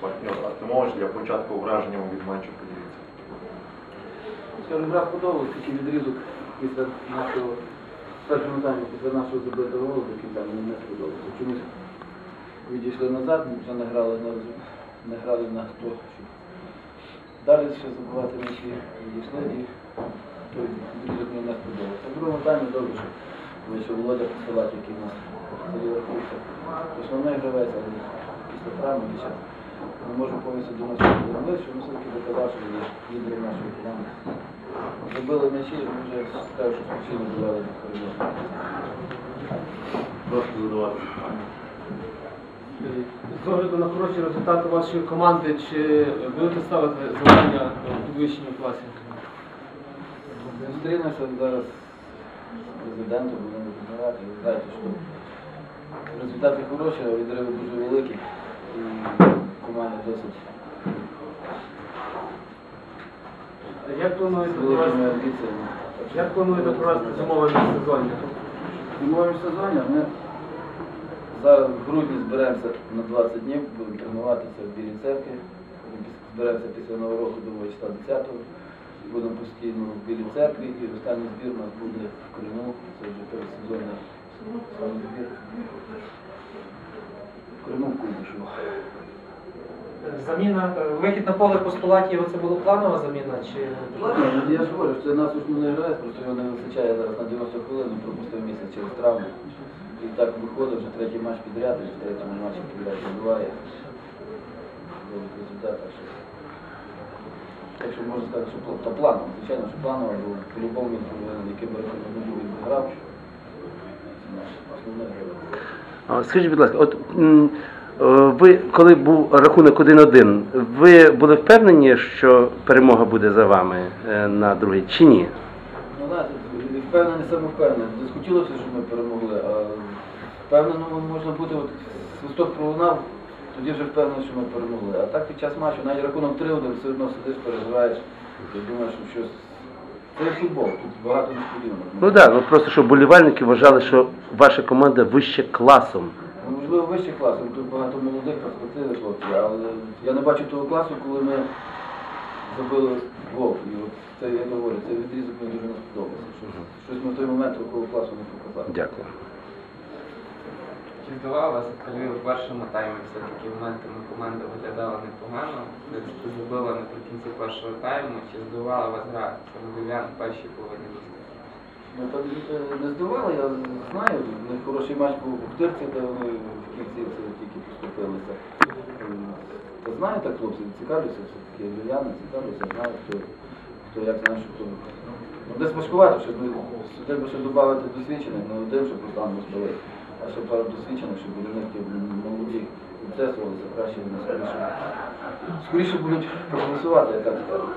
партнер Артемович для початку враженнями від матчу поділіться. Скажімо, гра сподобалась, такий відрізок після нашого в першому таймі, після нашого забитого голу до кінця мені не сподобалося. Чомусь відійшли назад, ми вже не грали на, не грали на то, щоб далі ще забувати м'ячі відійшли і той відрізок мені не сподобався. В другому таймі добре, що вийшов Володя Посилак, який в нас рахується. Основний гравець, але після травми і ще ми можемо повністю до нас повернути, що він все-таки доказав, що є лідером нашої команди. Забили м'ячі, ми вже скажу, що спокійно довели до перемоги. Прошу задавати питання. З огляду на хороші результати вашої команди, чи будете ставити завдання підвищення в класі? Зустрінемося зараз з президентом, будемо розмовляти. Ви знаєте, що результати хороші, а відриви дуже великі. І команда досить Як плануєте великими амбіціями. Як плануєте провести зимове міжсезоння? В зимовому сезоні ми зараз в грудні зберемося на 20 днів, будемо тренуватися в Білій церкві. Зберемося після Нового року до числа 10-го. Будемо постійно в Білій церкві і останній збір у нас буде в Криму. Це вже передсезонний збір. В Криму в Куйбишеву. Заміна, е, вихід на поле Постулатів, це була планова заміна? Чи... Ну, я ж говорю, що це наш основний гравець, просто його не вистачає зараз на 90 хвилин, він пропустив місяць через травму. І так виходить вже третій матч підряд, і в третьому матчі підряд результат, так що. Так що можна сказати, що та планово, звичайно, що планово, бо по-любому він повинен, яким би рахунок не був, він грав. Це наш основний гравець. Скажіть, будь ласка, от ви, коли був рахунок 1-1, ви були впевнені, що перемога буде за вами е, на другий чи ні? Ну, знаєте, впевнений, самовпевнений. Десь хотілося, щоб ми перемогли, а впевнено можна бути, от свисток пролунав, тоді вже впевнений, що ми перемогли. А так під час матчу, навіть рахунок 3-1, все одно сидиш, переживаєш, і думаєш, що щось. Це футбол, тут багато несподіваних. Ну так, ну просто що болівальники вважали, що ваша команда вище класом. Ну, Можливо, вищий клас, бо тут багато молодих перспективних хлопців, але я не бачу того класу, коли ми забили гол. І от це, я говорю, цей відрізок мені дуже не сподобався. Щось, щось ми в той момент такого класу не показали. Дякую. Чи вас взагалі в першому таймі все-таки моментами команда виглядала непогано, забила наприкінці першого тайму, чи здавала вас гра самовілян в першій половині? Ну, так, е, не здивувало, я знаю, у них хороший матч був у Хтирці, де вони в кінці це тільки поступилися. Ем, Та знаю так хлопці, цікавлюся все-таки, Львів'яни, цікавлюся, знаю, хто, хто як знає, що хто. Ну, десь важкувато, щоб сюди ще додати досвідчених, не один, щоб Руслан Москалий, а ще пару досвідчених, щоб вони ті молоді відтесувалися, краще вони скоріше, скоріше будуть проголосувати, я так скажу.